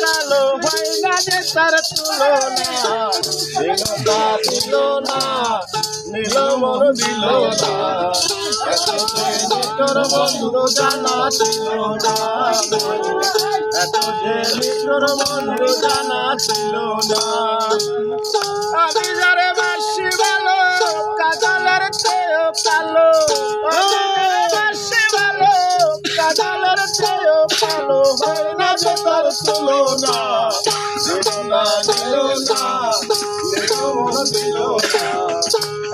কালো হয় না যে তার তুলনা। নীলতা দিল না নীল মন দিল না। এত যে নিকর বন্ধু জানা ছিল না। এত যে নিকর বন্ধু জানা ছিল না। আমি যারে বাসি ভালো কাজলের কালো। চেয়েও কালো হয় না যে তার তুলনা না দিল না দিল না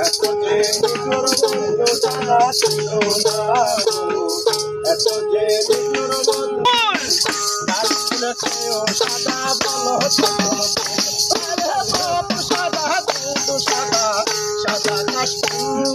এত যে নিকর বন্ধু জানা ছিল না এত যে নিকর বন্ধু তার ছিল চেয়েও সাদা বলো সাদা সাদা সাদা সাদা কাশফুল